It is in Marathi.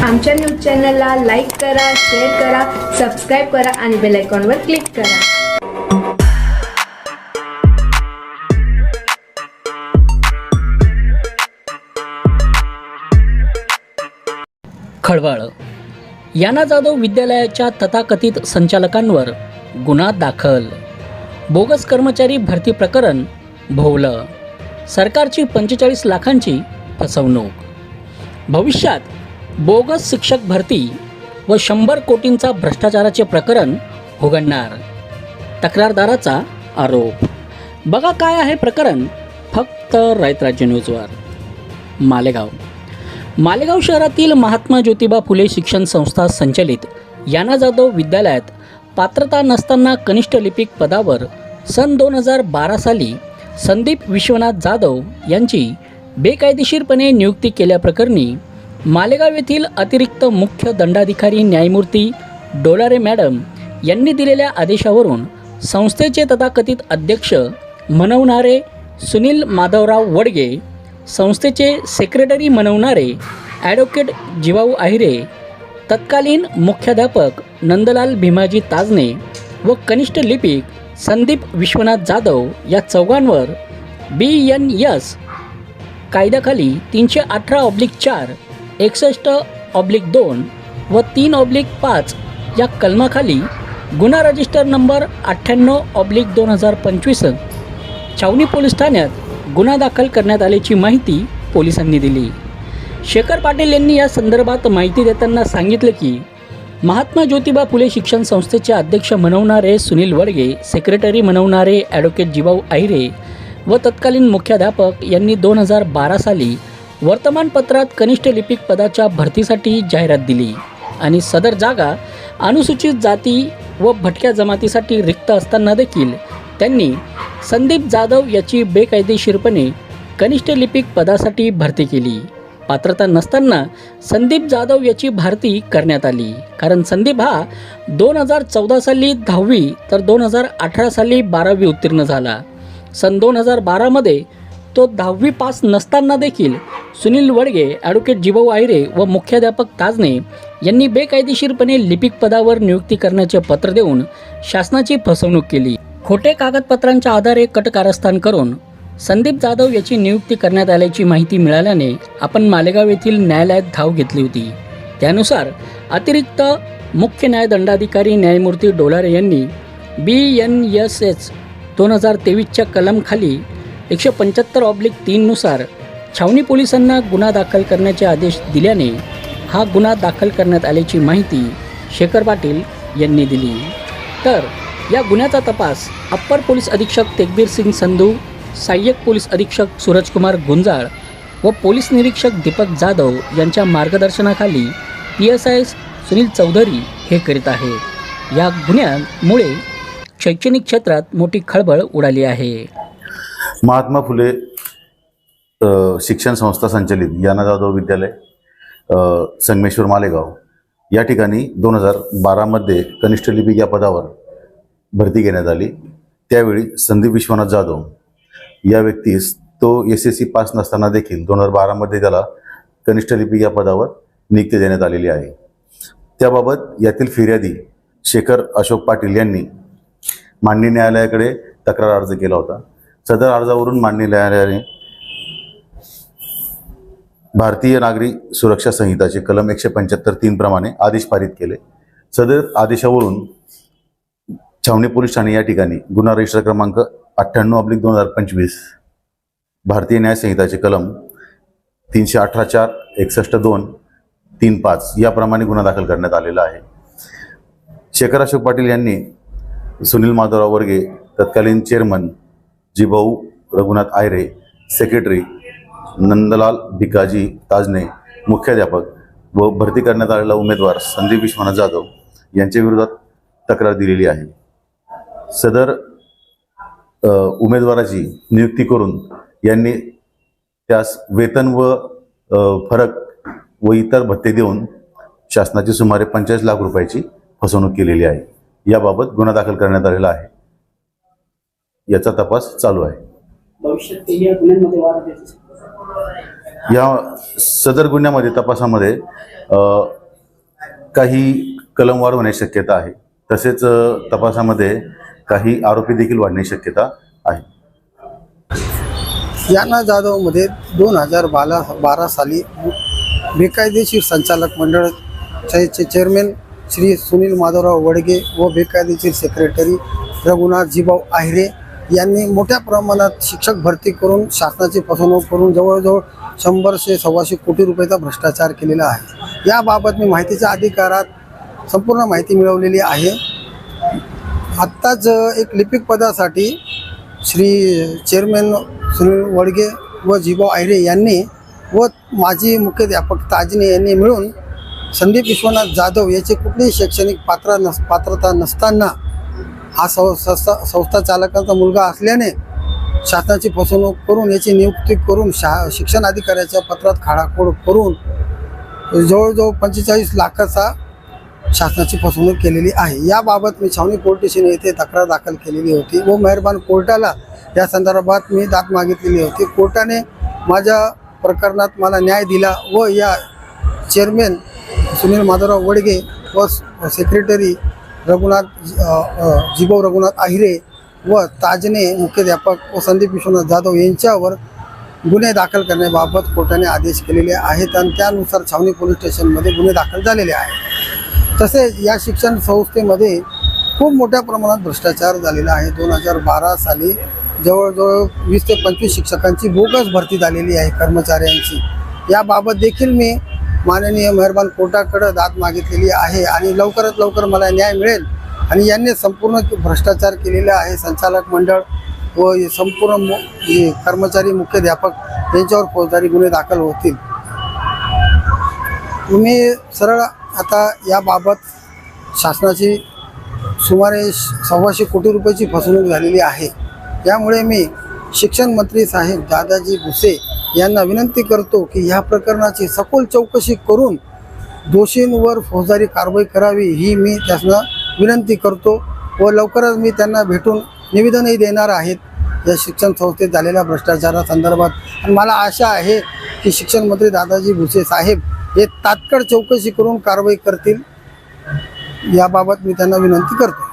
आमच्या न्यूज चॅनलला लाईक करा शेअर करा सबस्क्राईब करा आणि बेल आयकॉनवर क्लिक करा. खळबळ. याना जाधव विद्यालयाच्या तथाकथित संचालकांवर गुन्हा दाखल. बोगस कर्मचारी भरती प्रकरण भोवलं. सरकारची पंचेचाळीस लाखांची फसवणूक. भविष्यात बोगस शिक्षक भरती व शंभर कोटींचा भ्रष्टाचाराचे प्रकरण उघडणार. तक्रारदाराचा आरोप. बघा काय आहे प्रकरण. फक्त रायतराज्य न्यूजवर. मालेगाव. मालेगाव शहरातील महात्मा ज्योतिबा फुले शिक्षण संस्था संचलित याना जाधव विद्यालयात पात्रता नसताना कनिष्ठ लिपिक पदावर सन दोन हजार बारा साली संदीप विश्वनाथ जाधव यांची बेकायदेशीरपणे नियुक्ती केल्याप्रकरणी मालेगाव येथील अतिरिक्त मुख्य दंडाधिकारी न्यायमूर्ती डोलारे मॅडम यांनी दिलेल्या आदेशावरून संस्थेचे तथाकथित अध्यक्ष म्हणवणारे सुनील माधवराव वडगे संस्थेचे सेक्रेटरी म्हणवणारे ॲडव्होकेट जिवाऊ आहिरे तत्कालीन मुख्याध्यापक नंदलाल भीमाजी ताजने व कनिष्ठ लिपिक संदीप विश्वनाथ जाधव या चौघांवर बी एन एस कायद्याखाली तीनशे अठरा ऑब्लिक चार एकसष्ट ऑब्लिक दोन व तीन ऑब्लिक पाच या कलमाखाली गुन्हा रजिस्टर नंबर अठ्ठ्याण्णव ऑब्लिक दोन हजार पंचवीस छावणी पोलीस ठाण्यात गुन्हा दाखल करण्यात आल्याची माहिती पोलिसांनी दिली. शेखर पाटील यांनी या संदर्भात माहिती देताना सांगितलं की महात्मा ज्योतिबा फुले शिक्षण संस्थेचे अध्यक्ष म्हणवणारे सुनील वडगे सेक्रेटरी म्हणवणारे ॲडव्होकेट जिवाऊ आहिरे व तत्कालीन मुख्याध्यापक यांनी दोन हजार बारा साली वर्तमानपत्रात कनिष्ठ लिपिक पदाच्या भरतीसाठी जाहिरात दिली आणि सदर जागा अनुसूचित जाती व भटक्या जमातीसाठी रिक्त असताना देखील त्यांनी संदीप जाधव याची बेकायदेशीरपणे कनिष्ठ लिपिक पदासाठी भरती केली. पात्रता नसताना संदीप जाधव याची भरती करण्यात आली. कारण संदीप हा दोन हजार चौदा साली दहावी तर दोन हजार अठरा साली बारावी उत्तीर्ण झाला. सन दोन हजार बारामध्ये तो दहावी पास नसताना देखील सुनील वडगे ॲडव्होकेट जिभाऊ आयरे व मुख्याध्यापक ताजने यांनी बेकायदेशीरपणे लिपिक पदावर नियुक्ती करण्याचे पत्र देऊन शासनाची फसवणूक केली. खोटे कागदपत्रांच्या आधारे कट कारस्थान करून संदीप जाधव याची नियुक्ती करण्यात आल्याची माहिती मिळाल्याने आपण मालेगाव येथील न्यायालयात धाव घेतली होती. त्यानुसार अतिरिक्त मुख्य न्यायदंडाधिकारी न्यायमूर्ती डोलारे यांनी बी एन एस एच दोन हजार तेवीसच्या कलमखाली एकशे पंच्याहत्तर ऑब्लिक तीननुसार छावणी पोलिसांना गुन्हा दाखल करण्याचे आदेश दिल्याने हा गुन्हा दाखल करण्यात आल्याची माहिती शेखर पाटील यांनी दिली. तर या गुन्ह्याचा तपास अप्पर पोलीस अधीक्षक तेगबीर सिंग संधू सहाय्यक पोलीस अधीक्षक सूरजकुमार गुंजाळ व पोलीस निरीक्षक दीपक जाधव यांच्या मार्गदर्शनाखाली P S I Sunil Chaudhari हे करीत आहेत. या गुन्ह्यांमुळे शैक्षणिक क्षेत्रात मोठी खळबळ उडाली आहे. महात्मा फुले शिक्षण संस्था संचलित याना जाधव विद्यालय संगमेश्वर मालेगाव. या ठिकाणी दोन हजार बारामध्ये कनिष्ठ लिपिक या पदावर भरती घेण्यात आली. त्यावेळी संदीप विश्वनाथ जाधव या व्यक्तीस तो एस एस सी पास नसताना देखील दोन हजार बारामध्ये त्याला कनिष्ठ लिपिक या पदावर नियुक्ती देण्यात आलेली आहे. त्याबाबत यातील फिर्यादी शेखर अशोक पाटील यांनी माननीय न्यायालयाकडे तक्रार अर्ज केला होता. सदर अर्जावरून माननीय न्यायालयाने भारतीय नागरी सुरक्षा संहिताचे कलम एकशे पंच्याहत्तर तीन प्रमाणे आदेश पारित केले. सदर आदेशावरून छावणी पोलीस ठाणे या ठिकाणी गुन्हा रजिस्टर क्रमांक अठ्ठ्याण्णव अब्लिक दोन हजार पंचवीस भारतीय न्याय संहिताचे कलम तीनशे अठरा चार एकसष्ट दोन तीन पाच याप्रमाणे गुन्हा दाखल करण्यात आलेला आहे. शेखर अशोक पाटील यांनी सुनील माधवराव वर्गे तत्कालीन चेअरमन जिभाऊ रघुनाथ आयरे सेक्रेटरी नंदलाल भिकाजी ताजने मुख्याध्यापक व भरती करण्यात आलेला उमेदवार संदीप विश्वनाथ जाधव यांच्या विरोधात तक्रार दिलेली आहे. सदर उमेदवाराची नियुक्ती करून यांनी त्यास वेतन व फरक व इतर भत्ते देऊन शासनाची सुमारे पंचेचाळीस लाख रुपयाची फसवणूक केलेली आहे. याबाबत गुन्हा दाखल करण्यात आलेला आहे. याचा तपास चालू आहे. भविष्यात या सदर गुन्ह्यामध्ये तपासामध्ये काही कलमवार होण्याची शक्यता आहे. तसेच तपासामध्ये काही आरोपी देखील वाढण्याची शक्यता आहे. याना जाधवमध्ये दोन हजार बारा बारा साली बेकायदेशीर संचालक मंडळाचे चेअरमॅन श्री सुनील माधवराव वडगे व बेकायदेशीर सेक्रेटरी रघुनाथ जीभाऊ आहिरे यांनी मोठ्या प्रमाणात शिक्षक भरती करून शासनाची फसवणूक करून जवळजवळ शंभरशे सव्वाशे कोटी रुपयाचा भ्रष्टाचार केलेला आहे. याबाबत मी माहितीच्या अधिकारात संपूर्ण माहिती मिळवलेली आहे. आत्ताच एक लिपिक पदासाठी श्री चेअरमॅन सुनील वडगे व जीभाऊ आयरे यांनी व माजी मुख्याध्यापक ताजने यांनी मिळून संदीप विश्वनाथ जाधव याची कुठलीही शैक्षणिक पात्र नस पात्रता नसताना हा सं संस्था संस्था चालकाचा मुलगा असल्याने शासनाची फसवणूक करून याची नियुक्ती करून शा शिक्षण अधिकाऱ्याच्या पत्रात खाडाखोड करून जवळजवळ पंचेचाळीस लाखाचा शासनाची फसवणूक केलेली आहे. याबाबत मी छावणी पोलीस स्टेशन येथे तक्रार दाखल केलेली होती व मेहरबान कोर्टाला या संदर्भात मी दाद मागितलेली होती. कोर्टाने माझ्या प्रकरणात मला न्याय दिला व या चेअरमॅन सुनील माधवराव वडगे व सेक्रेटरी रघुनाथ अ, जिभाऊ रघुनाथ आहिरे व ताजने मुख्याध्यापक व संदीप विश्वनाथ जाधव यांच्यावर गुन्हे दाखल करण्याबाबत कोर्टाने आदेश केलेले आहेत आणि त्यानुसार छावणी पोलीस स्टेशनमध्ये गुन्हे दाखल झालेले आहेत. तसेच या शिक्षण संस्थेमध्ये खूप मोठ्या प्रमाणात भ्रष्टाचार झालेला आहे. दोन हजार बारा साली जवळजवळ वीस ते पंचवीस शिक्षकांची बोगस भरती झालेली आहे कर्मचाऱ्यांची. याबाबत देखील मी माननीय मेहरबान कोर्टाकडं दाद मागितलेली आहे आणि लवकरात लवकर मला न्याय मिळेल. आणि यांनी संपूर्ण भ्रष्टाचार केलेला आहे. संचालक मंडळ व संपूर्ण मु कर्मचारी मुख्याध्यापक यांच्यावर फौजदारी गुन्हे दाखल होतील. तुम्ही सरळ आता याबाबत शासनाची सुमारे सव्वाशे कोटी रुपयाची फसवणूक झालेली आहे. त्यामुळे मी शिक्षण मंत्री साहेब दादाजी भुसे यांना विनंती करतो की ह्या प्रकरणाची सखोल चौकशी करून दोषींवर फौजदारी कारवाई करावी ही मी त्यांना विनंती करतो व लवकरच मी त्यांना भेटून निवेदनही देणार आहेत. या शिक्षण संस्थेत झालेल्या भ्रष्टाचारासंदर्भात आणि मला आशा आहे की शिक्षण मंत्री दादाजी भुसे साहेब हे तात्काळ चौकशी करून कारवाई करतील याबाबत मी त्यांना विनंती करतो.